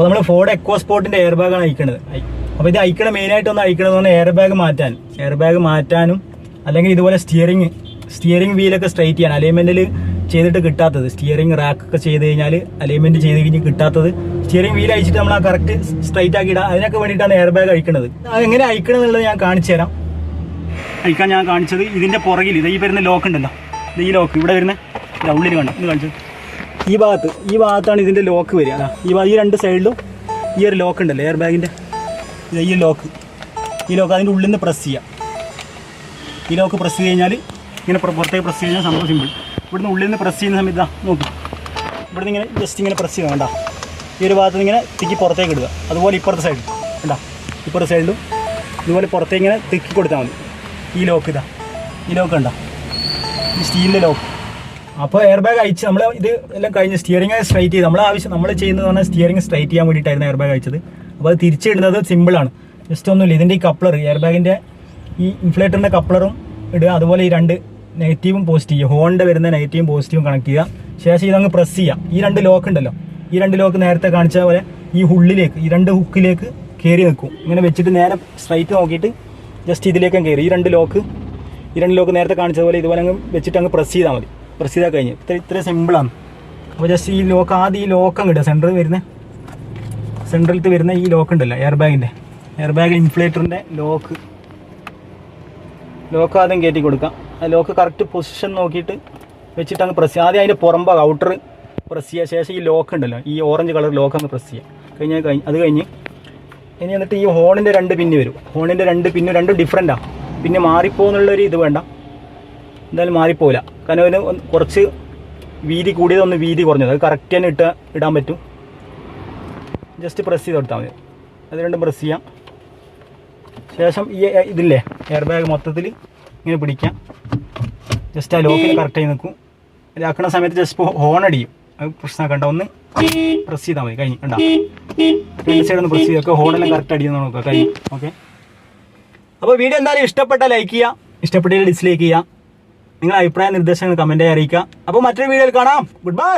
അപ്പോൾ നമ്മൾ Ford echo സ്പോർട്ടിന്റെ air ബാഗാണ് അയക്കണത്. അപ്പോൾ ഇത് അയക്കണ മെയിനായിട്ട് ഒന്ന് അയക്കണമെന്ന് പറഞ്ഞാൽ എയർ ബാഗ് മാറ്റാൻ. എയർ ബാഗ് മാറ്റാനും അല്ലെങ്കിൽ ഇതുപോലെ സ്റ്റിയറിങ് സ്റ്റിയറിംഗ് വീലൊക്കെ സ്ട്രൈറ്റ് ചെയ്യാൻ. അലൈൻമെന്റിൽ ചെയ്തിട്ട് കിട്ടാത്തത്. സ്റ്റിയറിംഗ് റാക്ക് ഒക്കെ ചെയ്ത് കഴിഞ്ഞാൽ അലൈൻമെന്റ് ചെയ്ത് കഴിഞ്ഞ് കിട്ടാത്തത്. സ്റ്റിയറിംഗ് വീൽ അയച്ചിട്ട് നമ്മൾ ആ കറക്റ്റ് സ്ട്രൈറ്റ് ആക്കി ഇടാം. അതിനൊക്കെ വേണ്ടിയിട്ടാണ് എയർ ബാഗ് അയക്കണത്. അത് എങ്ങനെ അയക്കണം എന്നുള്ളത് ഞാൻ കാണിച്ചു തരാം. അയക്കാൻ ഞാൻ കാണിച്ചത് ഇതിന്റെ പുറകിൽ ഇത് ഈ വരുന്ന ലോക്ക് ഉണ്ടല്ലോ. ഇത് ഈ ലോക്ക് ഇവിടെ വരുന്ന ഉള്ളിൽ കണ്ടു? ഇത് കാണിച്ചത്. ഈ ഭാഗത്ത് ഈ ഭാഗത്താണ് ഇതിന്റെ ലോക്ക് വരിക. ഈ ഈ രണ്ട് സൈഡിലും ഈ ഒരു ലോക്ക് ഉണ്ടല്ലോ എയർ ബാഗിന്റെ ഈ ലോക്ക് ഈ ലോക്ക് അതിന്റെ ഉള്ളിൽ നിന്ന് പ്രസ് ചെയ്യാം. ഈ ലോക്ക് പ്രസ് ചെയ്ത് കഴിഞ്ഞാൽ ഇങ്ങനെ പുറത്തേക്ക് പ്രസ് കഴിഞ്ഞാൽ സംഭവം സിമ്പിൾ ഇവിടുന്ന് ഉള്ളിൽ നിന്ന് പ്രസ് ചെയ്യുന്ന സമയത്ത് നോക്കി. ഇവിടുന്ന് ഇങ്ങനെ ജസ്റ്റ് ഇങ്ങനെ പ്രസ് ചെയ്യുക വേണ്ട ഈ ഒരു ഭാഗത്ത് ഇങ്ങനെ തിക്കി പുറത്തേക്ക് ഇടുക. അതുപോലെ ഇപ്പുറത്തെ സൈഡിൽ വേണ്ട ഇപ്പുറത്തെ സൈഡിലും ഇതുപോലെ പുറത്തേക്ക് ഇങ്ങനെ തിക്കി കൊടുത്താൽ മതി. ഈ ലോക്ക് ഇതാ. ഈ ലോക്ക് ഉണ്ടോ ഈ സ്റ്റീലിന്റെ ലോക്ക് അപ്പോൾ എയർ ബാഗ് അയച്ച് നമ്മൾ ഇത് എല്ലാം കഴിഞ്ഞ് സ്റ്റിയറിംഗ് സ്ട്രൈറ്റ് ചെയ്ത് നമ്മളെ ആവശ്യം നമ്മൾ ചെയ്യുന്നത് പറഞ്ഞാൽ സ്റ്റിയറിംഗ് സ്ട്രൈറ്റ് ചെയ്യാൻ വേണ്ടിയിട്ടായിരുന്നു എയർ ബാഗ് അയച്ചത് അപ്പോൾ അത് തിരിച്ചിടുന്നത് സിമ്പിളാണ് ജസ്റ്റ് ഒന്നുമില്ല. ഇതിന്റെ ഈ കപ്ലർ എയർ ബാഗിന്റെ ഈ ഇൻഫ്ലേറ്ററിന്റെ കപ്ലറും ഇടുക. അതുപോലെ ഈ രണ്ട് നെഗറ്റീവും പോസിറ്റീവ് ഹോണിന്റെ വരുന്ന നെഗറ്റീവും പോസിറ്റീവും കണക്ട് ചെയ്യുക. ശേഷം ഇതങ്ങ് പ്രസ് ചെയ്യുക. ഈ രണ്ട് ലോക്ക് ഉണ്ടല്ലോ. ഈ രണ്ട് ലോക്ക് നേരത്തെ കാണിച്ച പോലെ ഈ ഹുള്ളിലേക്ക് ഈ രണ്ട് ഹുക്കിലേക്ക് കയറി നിൽക്കും. ഇങ്ങനെ വെച്ചിട്ട് നേരെ സ്ട്രൈറ്റ് നോക്കിയിട്ട് ജസ്റ്റ് ഇതിലേക്കും കയറി ഈ രണ്ട് ലോക്ക് ഈ രണ്ട് ലോക്ക് നേരത്തെ കാണിച്ചതുപോലെ ഇതുപോലെ അങ്ങ് വെച്ചിട്ട് അങ്ങ് പ്രസ് ചെയ്താൽ മതി. പ്രസ് ചെയ്താൽ കഴിഞ്ഞ് ഇത്ര ഇത്ര സിമ്പിളാണ് അപ്പോൾ ജസ്റ്റ് ഈ ലോക്ക് ആദ്യം ഈ ലോക്ക് കിട്ടുക സെന്ററിൽ വരുന്ന സെൻട്രലത്ത് വരുന്ന ഈ ലോക്ക് ഉണ്ടല്ലോ എയർ ബാഗിന്റെ എയർ ബാഗ് ഇൻഫ്ലേറ്ററിന്റെ ലോക്ക്. ലോക്ക് ആദ്യം കയറ്റി കൊടുക്കാം. ആ ലോക്ക് കറക്റ്റ് പൊസിഷൻ നോക്കിയിട്ട് വെച്ചിട്ട് അങ്ങ് പ്രസ് ആദ്യം അതിന്റെ പുറംഭാഗം ഔട്ടർ പ്രസ് ചെയ്യുക ശേഷം ഈ ലോക്ക് ഉണ്ടല്ലോ ഈ ഓറഞ്ച് കളർ ലോക്ക് അങ്ങ് പ്രസ് ചെയ്യുക കഴിഞ്ഞാൽ കഴിഞ്ഞ് അത് കഴിഞ്ഞ് ഇനി എന്നിട്ട് ഈ ഹോണിന്റെ രണ്ട് പിന്ന് വരും. ഹോണിന്റെ രണ്ട് പിന്ന് രണ്ടും ഡിഫറെന്റാണ് പിന്നെ മാറിപ്പോകുന്നുള്ളൊരു ഇത് വേണ്ട. എന്തായാലും മാറിപ്പോവില്ല. കാരണം അതിന് കുറച്ച് വീതി കൂടിയത് ഒന്ന് വീതി കുറഞ്ഞത് അത് കറക്റ്റ് തന്നെ ഇട്ട് ഇടാൻ പറ്റും. ജസ്റ്റ് പ്രസ് ചെയ്ത് കൊടുത്താൽ മതി. അത് രണ്ടും പ്രസ് ചെയ്യാം. ശേഷം ഈ ഇതില്ലേ? എയർ ബാഗ് മൊത്തത്തിൽ ഇങ്ങനെ പിടിക്കാം. ജസ്റ്റ് ആ ലോക്കിൽ കറക്റ്റായി നിൽക്കും. ഇതാക്കുന്ന സമയത്ത് ജസ്റ്റ് ഹോൺ അടിയും. അത് പ്രശ്നമാക്കണ്ട ഒന്ന് പ്രസ് ചെയ്താൽ മതി. കഴിഞ്ഞു. കണ്ടാ? രണ്ട് സൈഡ് ഒന്ന് പ്രസ് ചെയ്തൊക്കെ ഹോണെല്ലാം കറക്റ്റ് അടിയെന്ന് നോക്കുക കഴിഞ്ഞു. ഓക്കെ അപ്പോൾ വീഡിയോ എന്തായാലും ഇഷ്ടപ്പെട്ടാൽ ലൈക്ക് ചെയ്യുക ഇഷ്ടപ്പെട്ടില്ല ഡിസ്ലൈക്ക് ചെയ്യുക നിങ്ങളുടെ അഭിപ്രായ നിർദ്ദേശങ്ങൾ കമന്റായി അറിയിക്കുക. അപ്പോൾ മറ്റൊരു വീഡിയോയിൽ കാണാം. Good bye